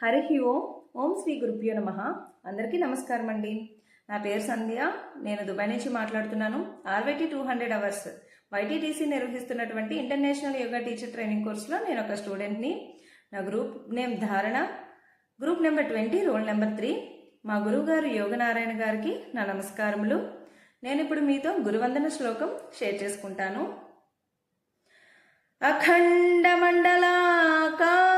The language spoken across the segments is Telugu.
హరి ఓం ఓం శ్రీ గురుభ్యో నమ. అందరికీ నమస్కారం అండి. నా పేరు సంధ్య నేను దుబాయ్ నుంచి మాట్లాడుతున్నాను. RYT two hundred hours YTTC నిర్వహిస్తున్నటువంటి ఇంటర్నేషనల్ యోగా టీచర్ ట్రైనింగ్ కోర్సులో నేను ఒక స్టూడెంట్ని. నా group name Dharana. Group number twenty roll number three. మా గురువుగారు యోగనారాయణ గారికి నా నమస్కారములు. నేను ఇప్పుడు మీతో గురువందన శ్లోకం షేర్ చేసుకుంటాను. అఖండమండలాకారం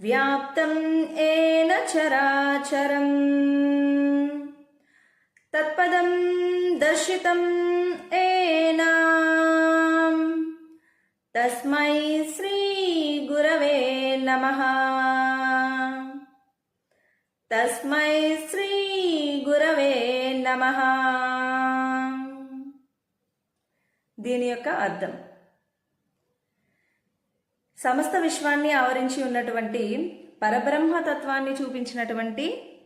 వ్యాప్తం ఏన చరాచరం. తత్పదం దర్శితం ఏన. తస్మై శ్రీ గురవే నమః. తస్మై శ్రీ గురవే నమః. దీని యొక్క అర్థం. సమస్త విశ్వాన్ని ఆవరించి ఉన్నటువంటి పరబ్రహ్మ తత్వాన్ని చూపించినటువంటి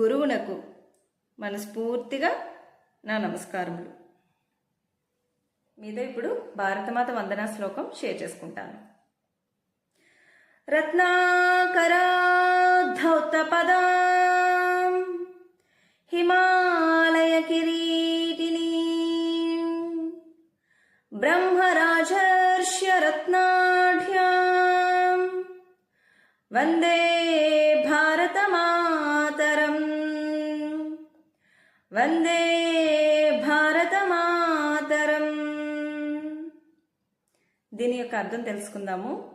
గురువునకు మనస్ఫూర్తిగా నా నమస్కారములు. మీతో ఇప్పుడు భారతమాత వందనా శ్లోకం షేర్ చేసుకుంటాను. రత్నాకరాధౌతపదా వందే భారతమాతరం. వందే భారతమాతరం. దీని యొక్క అర్థం తెలుసుకుందాము.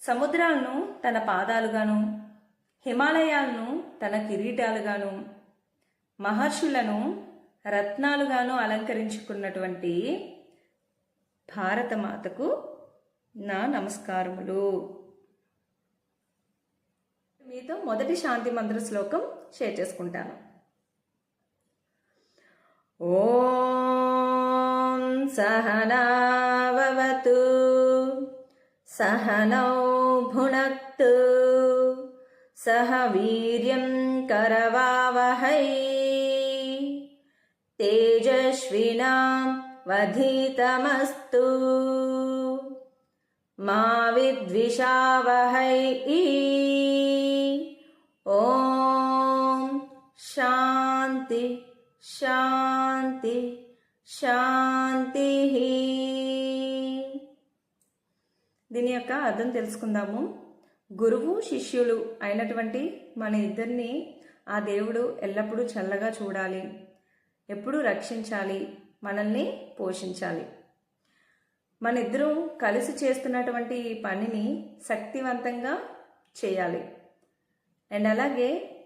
సముద్రాలను తన పాదాలుగాను హిమాలయాలను తన కిరీటాలుగాను మహర్షులను రత్నాలుగాను అలంకరించుకున్నటువంటి భారతమాతకు నా నమస్కారములు. మీతో మొదటి శాంతి మంత్ర శ్లోకం షేర్ చేసుకుంటాను. ఓం సహనావతు సహనౌ భునక్తు సహ వీర్యం కరవావహై తేజస్వినాం వధితమస్తు మా విద్విషావహై శాంతి. దీని యొక్క అర్థం తెలుసుకుందాము. గురువు శిష్యులు అయినటువంటి మన ఇద్దరిని ఆ దేవుడు ఎల్లప్పుడూ చల్లగా చూడాలి. ఎప్పుడూ రక్షించాలి. మనల్ని పోషించాలి. మన ఇద్దరం కలిసి చేస్తున్నటువంటి ఈ పనిని శక్తివంతంగా చేయాలి. అండ్ అలాగే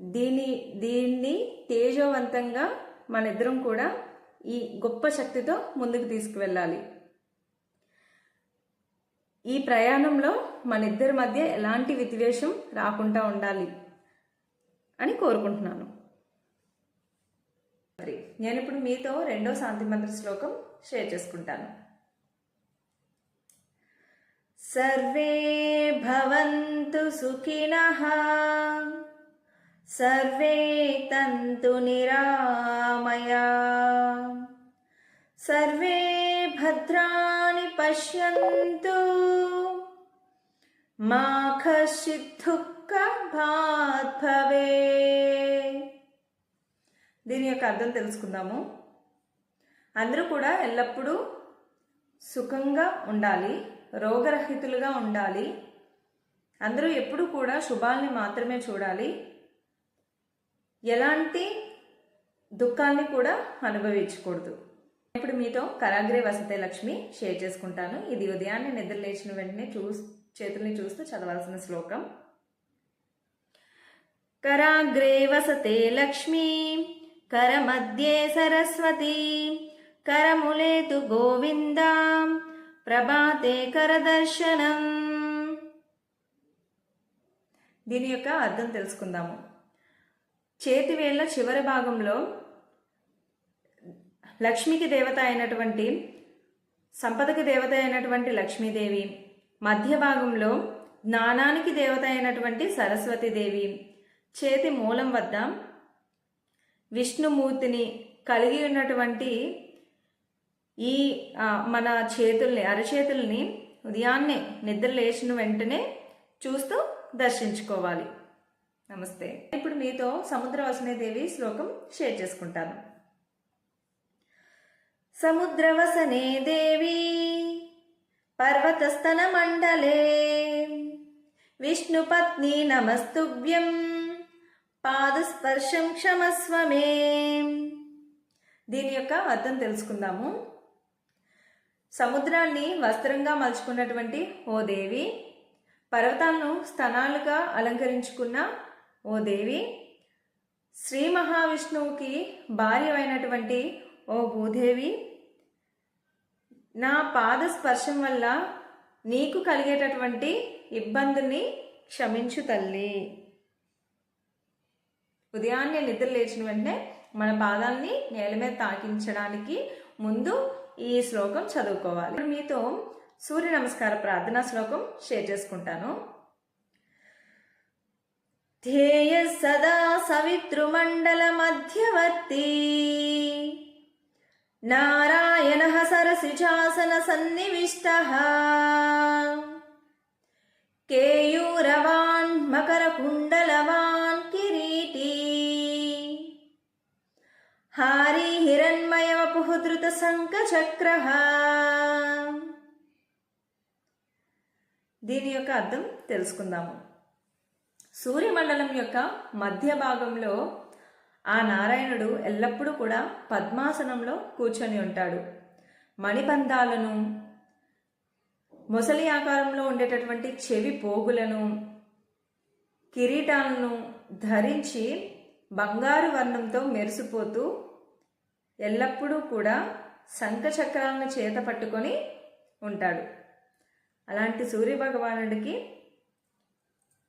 దీని దీన్ని తేజోవంతంగా మన ఇద్దరం కూడా ఈ గొప్ప శక్తితో ముందుకు తీసుకువెళ్ళాలి. ఈ ప్రయాణంలో మన ఇద్దరి మధ్య ఎలాంటి విద్వేషం రాకుండా ఉండాలి అని కోరుకుంటున్నాను. మరి నేను ఇప్పుడు మీతో రెండో శాంతి మంత్ర శ్లోకం షేర్ చేసుకుంటాను. సర్వే భవంతు సుఖినః సర్వే తంతు నిరామయా. సర్వే భద్రాని పశ్యంతు. మా కశ్చిత్ భవే దీని యొక్క అర్థం తెలుసుకుందాము. అందరూ కూడా ఎల్లప్పుడూ సుఖంగా ఉండాలి రోగరహితులుగా ఉండాలి. అందరూ ఎప్పుడు కూడా శుభాల్ని మాత్రమే చూడాలి. ఎలాంటి దుఃఖాన్ని కూడా అనుభవించకూడదు. ఇప్పుడు మీతో కరాగ్రే వసతే లక్ష్మి షేర్ చేసుకుంటాను. ఇది ఉదయాన్నే నిద్ర లేచిన వెంటనే చూ చేతుల్ని చూస్తూ చదవాల్సిన శ్లోకం. కరాగ్రే వసతే లక్ష్మీ కరమధ్యే సరస్వతి కరములేతు గోవింద ప్రభాతే కరదర్శనం దీని యొక్క అర్థం తెలుసుకుందాము. చేతివేళ్ళ చివరి భాగంలో లక్ష్మికి దేవత అయినటువంటి సంపదకి దేవత అయినటువంటి లక్ష్మీదేవి. మధ్య భాగంలో జ్ఞానానికి దేవత అయినటువంటి సరస్వతీదేవి. చేతి మూలం వద్ద విష్ణుమూర్తిని కలిగి ఉన్నటువంటి ఈ మన చేతుల్ని అరచేతుల్ని ఉదయాన్నే నిద్ర లేచిన వెంటనే చూస్తూ దర్శించుకోవాలి. నమస్తే. ఇప్పుడు మీతో సముద్ర వసనేదేవి శ్లోకం షేర్ చేసుకుంటాను. సముద్రవసనే దేవి పర్వతస్తన మండలే విష్ణుపత్ని నమస్తుభ్యం పాదస్పర్శం క్షమస్వమే. దీని యొక్క అర్థం తెలుసుకుందాము. సముద్రాన్ని వస్త్రంగా మలుచుకున్నటువంటి ఓ దేవి పర్వతాలను స్తనాలుగా అలంకరించుకున్న ఓ దేవి శ్రీ మహావిష్ణువుకి భార్య అయినటువంటి ఓ భూదేవి నా పాద స్పర్శం వల్ల నీకు కలిగేటటువంటి ఇబ్బందుల్ని క్షమించు తల్లి. ఉదయాన్నే నిద్ర లేచిన వెంటనే మన పాదాలని నేల మీద తాకించడానికి ముందు ఈ శ్లోకం చదువుకోవాలి. ఇప్పుడు మీతో సూర్య నమస్కార ప్రార్థనా శ్లోకం షేర్ చేసుకుంటాను. ధ్యేయ సదా సవితృమండల మధ్యవర్తి నారాయణ సరసిజాసన సన్నివిష్ట కేయూరవాన్ మకర కుండలవాన్ కిరీటీ హారీ హిరణ్మయ వపుహృత శంఖచక్ర దీని యొక్క అర్థం తెలుసుకుందాము. సూర్యమండలం యొక్క మధ్య భాగంలో ఆ నారాయణుడు ఎల్లప్పుడూ కూడా పద్మాసనంలో కూర్చొని ఉంటాడు. మణిబంధాలను మొసలి ఆకారంలో ఉండేటటువంటి చెవి పోగులను కిరీటాలను ధరించి బంగారు వర్ణంతో మెరిసిపోతూ ఎల్లప్పుడూ కూడా శంఖచక్రాలను చేత పట్టుకొని ఉంటాడు. అలాంటి సూర్య భగవానుడికి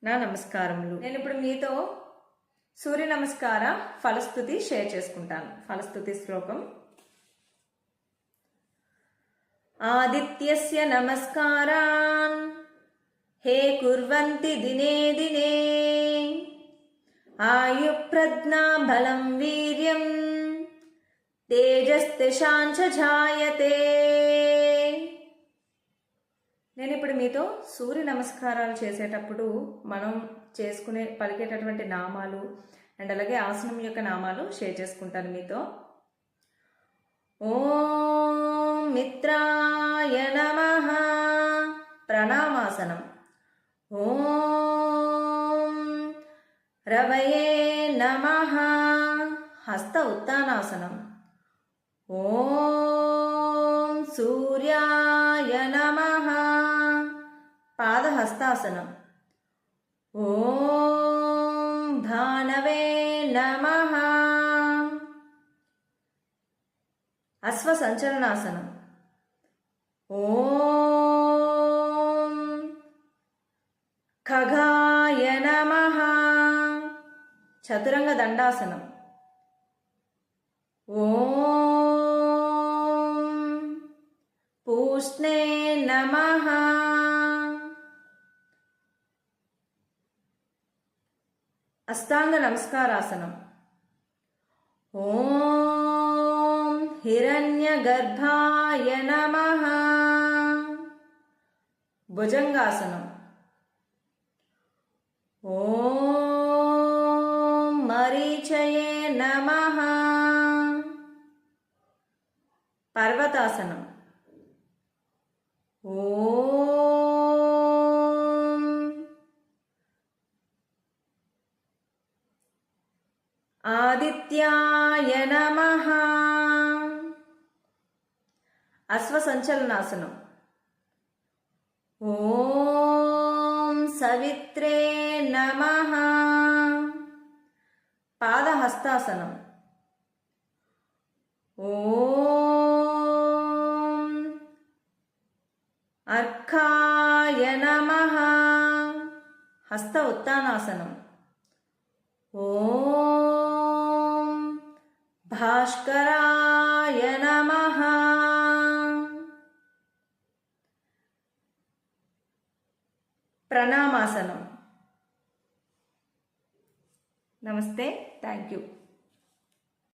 నా నమస్కారములు. నేను ఇప్పుడు మీతో సూర్య నమస్కార ఫలస్థుతి షేర్ చేసుకుంటాను. ఫలస్థుతి శ్లోకం. ఆదిత్యస్య నమస్కారాన్. హే కుర్వంతి దినే దినే. ఆయుప్రజ్ఞా బలం వీర్యం. తేజస్తిశాంచ జాయతే. నేను ఇప్పుడు మీతో సూర్య నమస్కారాలు చేసేటప్పుడు మనం చేసుకునే పలికేటటువంటి నామాలు అండ్ అలాగే ఆసనం యొక్క నామాలు షేర్ చేసుకుంటాను మీతో. ఓం మిత్రాయ నమ. ప్రణామాసనం. ఓం రవయే నమ. హస్త ఉత్తానాసనం ఓం సూర్యా పాదహస్తాసనం ఓం భానవే నమ. అశ్వసంచలనాసనం ఓం ఖగాయ నమ. చతురంగ దండాసనం. ఓం పూష్ణే నమ. అష్టాంగ నమస్కారాసనం. ఓం హిరణ్యగర్భాయ నమ. భుజంగాసనం. ఓం మరీచయే నమ. పర్వతాసనం. నాశనం ఓం సవిత్రే నమ. పాదహస్తాసనం. ఓం అర్కాయ నమ. హస్త ఉత్తానాసనం. ఓం భాస్కర ప్రణామాసనం నమస్తే థ్యాంక్ యూ